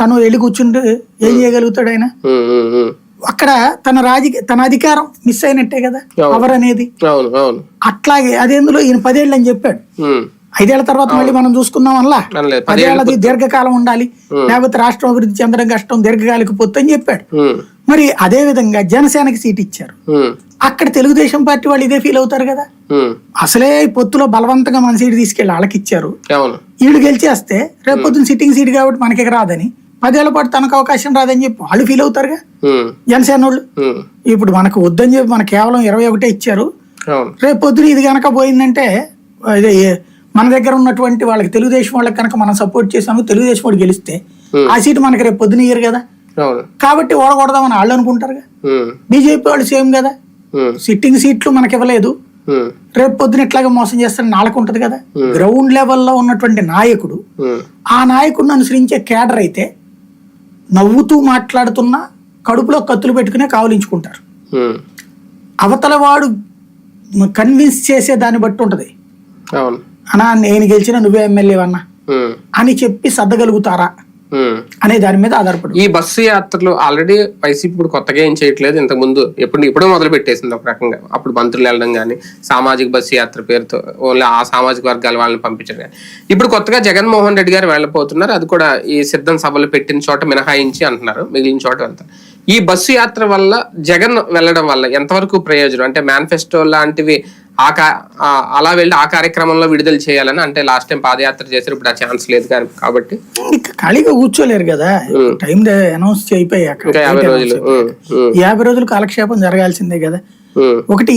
తను వెళ్ళి కూర్చుంటే ఏం చేయగలుగుతాడు ఆయన. అక్కడ తన రాజకీయ తన అధికారం మిస్ అయినట్టే కదా. పవర్ అనేది అట్లాగే అదేందులో ఈయన పదేళ్ళు అని చెప్పాడు. ఐదేళ్ళ తర్వాత మళ్ళీ మనం చూసుకుందాం అనలేదు పదేళ్ళది దీర్ఘకాలం ఉండాలి లేకపోతే రాష్ట్రం అభివృద్ధి చెందడం కష్టం దీర్ఘకాలిక పొత్తు అని చెప్పాడు. మరి అదే విధంగా జనసేనకి సీట్ ఇచ్చారు. అక్కడ తెలుగుదేశం పార్టీ వాళ్ళు ఇదే ఫీల్ అవుతారు కదా. అసలే ఈ పొత్తులో బలవంతంగా మన సీట్ తీసుకెళ్ళి వాళ్ళకి ఇచ్చారు. వీళ్ళు గెలిచేస్తే రేపు పొద్దున్న సిట్టింగ్ సీట్ కాబట్టి మనకి రాదని. పదేళ్ళ పాటు తనకు అవకాశం రాదని చెప్పి వాళ్ళు ఫీల్ అవుతారుగా? జనసేన వాళ్ళు. ఇప్పుడు మనకు వద్దని చెప్పి మనకు కేవలం ఇరవై ఒకటే ఇచ్చారు. రేపు పొద్దున ఇది కనుక పోయిందంటే మన దగ్గర ఉన్నటువంటి వాళ్ళకి తెలుగుదేశం వాళ్ళకి కనుక మనం సపోర్ట్ చేసాము తెలుగుదేశం వాడు గెలిస్తే ఆ సీటు మనకి రేపు పొద్దున ఇయ్యరు కదా? కాబట్టి ఓడకూడదామని వాళ్ళు అనుకుంటారుగా? బీజేపీ వాళ్ళు సేమ్ కదా? సిట్టింగ్ సీట్లు మనకి ఇవ్వలేదు. రేపు పొద్దున ఇట్లాగే మోసం చేస్తారని నాళ్ళకు ఉంటది కదా? గ్రౌండ్ లెవెల్లో ఉన్నటువంటి నాయకుడు. ఆ నాయకుడిని అనుసరించే కేడర్ అయితే నవ్వుతూ మాట్లాడుతున్నా కడుపులో కత్తులు పెట్టుకునే కావలించుకుంటారు. అవతల వాడు కన్విన్స్ చేసే దాన్ని బట్టి ఉంటది అన్నా నేను గెలిచిన నువ్వే ఎమ్మెల్యే అన్నా ఉమ్, అని చెప్పి సర్దగలుగుతారా. అనే దాని మీద ఆధారపడి. ఈ బస్సు యాత్రలు ఆల్రెడీ వైసీపీ ఇప్పుడు కొత్తగా ఏం చేయట్లేదు. ఇంతకు ముందు ఎప్పుడు ఇప్పుడు మొదలు పెట్టేసింది ఒక రకంగా. అప్పుడు మంత్రులు వెళ్ళడం కానీ సామాజిక బస్సు యాత్ర పేరుతో ఓన్లీ ఆ సామాజిక వర్గాల వాళ్ళని పంపించడం కానీ ఇప్పుడు కొత్తగా జగన్మోహన్ రెడ్డి గారు వెళ్ళబోతున్నారు. అది కూడా ఈ సిద్ధం సభలు పెట్టిన చోట మినహాయించి అంటున్నారు. మిగిలిన చోట వెళ్తారు. ఈ బస్సు యాత్ర వల్ల జగన్ వెళ్ళడం వల్ల ఎంతవరకు ప్రయోజనం? అంటే మేనిఫెస్టో లాంటివి ఆ అలా వెళ్ళి ఆ కార్యక్రమంలో విడుదల చేయాలని అంటే లాస్ట్ టైం పాదయాత్ర చేశారు ఇప్పుడు ఆ ఛాన్స్ లేదు కాబట్టి. ఖాళీగా కూర్చోలేరు కదా. టైం అనౌన్స్ అయిపోయాక యాభై రోజులు. యాభై రోజులు కాలక్షేపం జరగాల్సిందే కదా. ఒకటి